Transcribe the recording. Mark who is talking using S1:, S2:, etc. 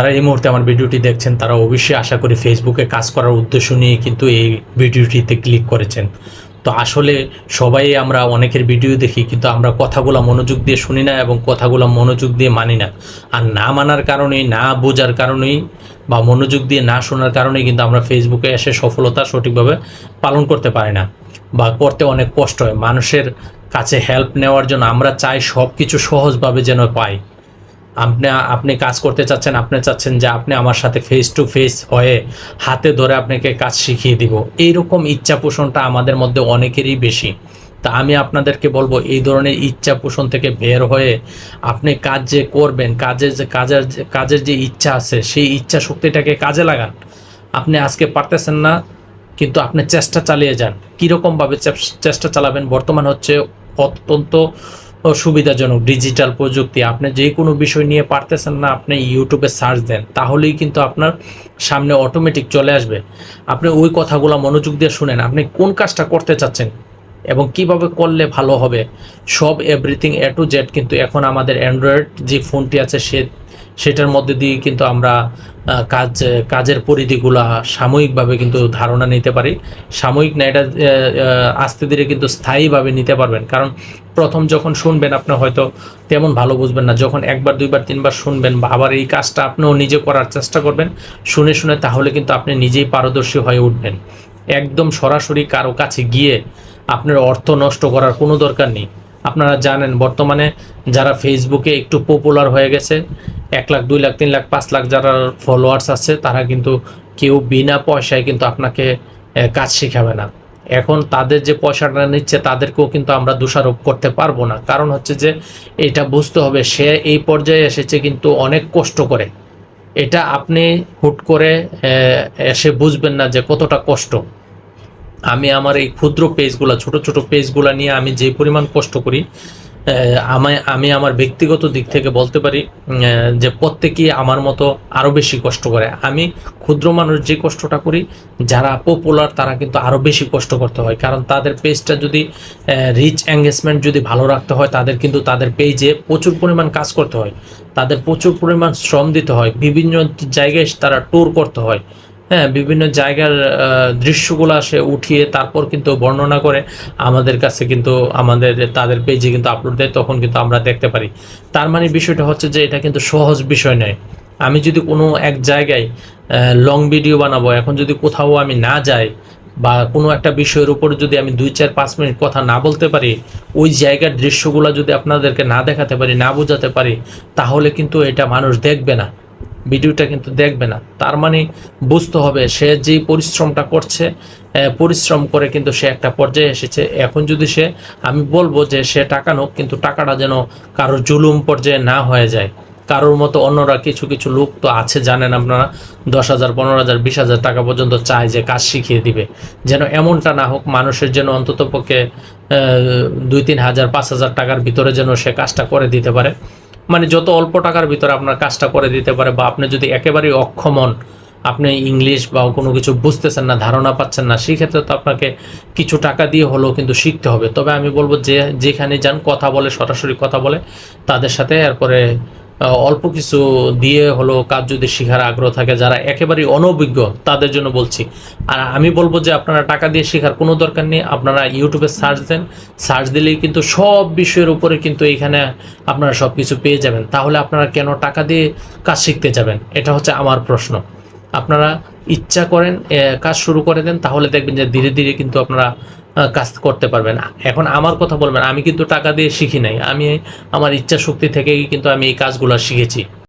S1: যারা এই মুহূর্তে আমার ভিডিওটি দেখছেন, তারা অবশ্যই আশা করি ফেসবুকে কাজ করার উদ্দেশ্য নিয়ে কিন্তু এই ভিডিওটিতে ক্লিক করেছেন। তো আসলে সবাই আমরা অনেকের ভিডিও দেখি, কিন্তু আমরা কথাগুলো মনোযোগ দিয়ে শুনি না এবং কথাগুলো মনোযোগ দিয়ে মানি না। আর না মানার কারণেই, না বোঝার কারণেই বা মনোযোগ দিয়ে না শোনার কারণেই কিন্তু আমরা ফেসবুকে এসে সফলতা সঠিকভাবে পালন করতে পারি না বা করতে অনেক কষ্ট হয়। মানুষের কাছে হেল্প নেওয়ার জন্য আমরা চাই সব কিছু সহজভাবে যেন পাই। আপনি আপনি কাজ করতে চাচ্ছেন, আপনি চাচ্ছেন যে আপনি আমার সাথে ফেস টু ফেস হয়ে হাতে ধরে আপনাকে কাজ শিখিয়ে দিব। এইরকম ইচ্ছা পোষণটা আমাদের মধ্যে অনেকেরই বেশি। তা আমি আপনাদেরকে বলব, এই ধরনের ইচ্ছা পোষণ থেকে বের হয়ে আপনি কাজ যে করবেন, কাজের যে, কাজের কাজের যে ইচ্ছা আছে, সেই ইচ্ছা শক্তিটাকে কাজে লাগান। আপনি আজকে পারতেছেন না, কিন্তু আপনি চেষ্টা চালিয়ে যান। কীরকমভাবে চেষ্টা চালাবেন? বর্তমান হচ্ছে অত্যন্ত সুবিধাজনক ডিজিটাল প্রযুক্তি। আপনি যে কোনো বিষয় নিয়ে পারতেছেন না, আপনি ইউটিউবে সার্চ দেন, তাহলেই কিন্তু আপনার সামনে অটোমেটিক চলে আসবে। আপনি ওই কথাগুলো মনোযোগ দিয়ে শুনেন। আপনি কোন কাজটা করতে চাচ্ছেন? এবং কীভাবে করলে ভালো হবে, সব এভরিথিং এ টু জেড কিন্তু এখন আমাদের অ্যান্ড্রয়েড যে ফোনটি আছে সে, সেটার মধ্যে দিয়ে কিন্তু আমরা কাজ, কাজের পরিধিগুলা সাময়িকভাবে কিন্তু ধারণা নিতে পারি। সাময়িক না, এটা আস্তে ধীরে কিন্তু স্থায়ীভাবে নিতে পারবেন। কারণ প্রথম যখন শুনবেন আপনি হয়তো তেমন ভালো বুঝবেন না। যখন একবার, দুইবার, তিনবার শুনবেন বা আবার এই কাজটা আপনিও নিজে করার চেষ্টা করবেন, শুনে শুনে তাহলে কিন্তু আপনি নিজেই পারদর্শী হয়ে উঠবেন। একদম সরাসরি কারও কাছে গিয়ে আপনার অর্থ নষ্ট করার কোনো দরকার নেই। আপনারা জানেন, বর্তমানে যারা ফেসবুকে একটু পপুলার হয়ে গেছে, এক লাখ, দুই লাখ, তিন লাখ, পাঁচ লাখ যারা ফলোয়ার্স আছে, তারা কিন্তু কেউ বিনা পয়সায় কিন্তু আপনাকে কাজ শেখাবে না। এখন তাদের যে পয়সাটা নিচ্ছে, তাদেরকেও কিন্তু আমরা দোষারোপ করতে পারব না। কারণ হচ্ছে যে, এটা বুঝতে হবে, সে এই পর্যায়ে এসেছে কিন্তু অনেক কষ্ট করে। এটা আপনি হুট করে এসে বুঝবেন না যে কতটা কষ্ট। আমি আমার এই ক্ষুদ্র পেজগুলো, ছোট ছোট পেজগুলো নিয়ে আমি যে পরিমাণ কষ্ট করি আমায় আমি আমার ব্যক্তিগত দিক থেকে বলতে পারি যে প্রত্যেকেই আমার মতো আরও বেশি কষ্ট করে। আমি ক্ষুদ্র মানুষ যে কষ্টটা করি, যারা পপুলার তারা কিন্তু আরও বেশি কষ্ট করতে হয়। কারণ তাদের পেজটা যদি রিচ এঙ্গেজমেন্ট যদি ভালো রাখতে হয়, তাদের কিন্তু তাদের পেজে প্রচুর পরিমাণ কাজ করতে হয়। তাদের প্রচুর পরিমাণ শ্রম দিতে হয়। বিভিন্ন জায়গায় তারা ট্যুর করতে হয়। হ্যাঁ বিভিন্ন জায়গার দৃশ্যগুলো আসে উঠিয়ে তারপর কিন্তু বর্ণনা করে। আমাদের কাছে কিন্তু আমাদের, তাদের পেজে কিন্তু আপলোড দেয়, তখন কিন্তু আমরা দেখতে পারি। তার মানে বিষয়টা হচ্ছে যে এটা কিন্তু সহজ বিষয় নয়। আমি যদি কোনো এক জায়গায় লং ভিডিও বানাবো, এখন যদি কোথাও আমি না যাই বা কোনো একটা বিষয়ের উপর যদি আমি দুই চার পাঁচ মিনিট কথা না বলতে পারি, ওই জায়গার দৃশ্যগুলো যদি আপনাদেরকে না দেখাতে পারি, না বোঝাতে পারি, তাহলে কিন্তু এটা মানুষ দেখবে না। ভিডিওটা কিন্তু দেখবে না। তার মানে বুঝতে হবে, সে যেই পরিশ্রমটা করছে পরিশ্রম করে কিন্তু সে একটা পর্যায়ে এসেছে। এখন যদি সে, আমি বলব যে সে টাকা নোক, কিন্তু টাকাটা যেন কারোর জুলুম পর্যায়ে না হয়ে যায়। কারোর মতো অন্যরা কিছু কিছু লোক তো আছে, জানেন আপনারা, দশ হাজার, পনেরো হাজার, বিশ হাজার টাকা পর্যন্ত চায় যে কাজ শিখিয়ে দিবে। যেন এমনটা না হোক, মানুষের যেন অন্তত পক্ষে দুই, তিন হাজার, পাঁচ হাজার টাকার ভিতরে যেন সে কাজটা করে দিতে পারে। মানে যত অল্প টাকার ভিতরে আপনার কাজটা করে দিতে পারে বা আপনি যদি একেবারেই অক্ষমন আপনি ইংলিশ বা কোনো কিছু বুঝতেছেন না, ধারণা পাচ্ছেন না, সেক্ষেত্রে তো আপনাকে কিছু টাকা দিয়ে হলেও কিন্তু শিখতে হবে। তবে আমি বলব যে যেখানে যান, কথা বলে, সরাসরি কথা বলে, তাদের সাথে এরপরে অল্প কিছু দিয়ে হলো কাজ যদি শেখার আগ্রহ থাকে, যারা একেবারেই অনভিজ্ঞ, তাদের জন্য বলছি। আর আমি বলব যে আপনারা টাকা দিয়ে শেখার কোনো দরকার নেই, আপনারা ইউটিউবে সার্চ দেন, সার্চ দিলেই কিন্তু সব বিষয়ের উপরে কিন্তু এখানে আপনারা সব কিছু পেয়ে যাবেন। তাহলে আপনারা কেন টাকা দিয়ে কাজ শিখতে যাবেন? এটা হচ্ছে আমার প্রশ্ন। আপনারা ইচ্ছা করেন কাজ শুরু করে দেন, তাহলে দেখবেন যে ধীরে ধীরে কিন্তু আপনারা কাজ করতে পারবেন। এখন আমার কথা বলবেন, আমি কিন্তু টাকা দিয়ে শিখি নাই। আমি আমার ইচ্ছা শক্তি থেকেই কিন্তু আমি এই কাজগুলো শিখেছি।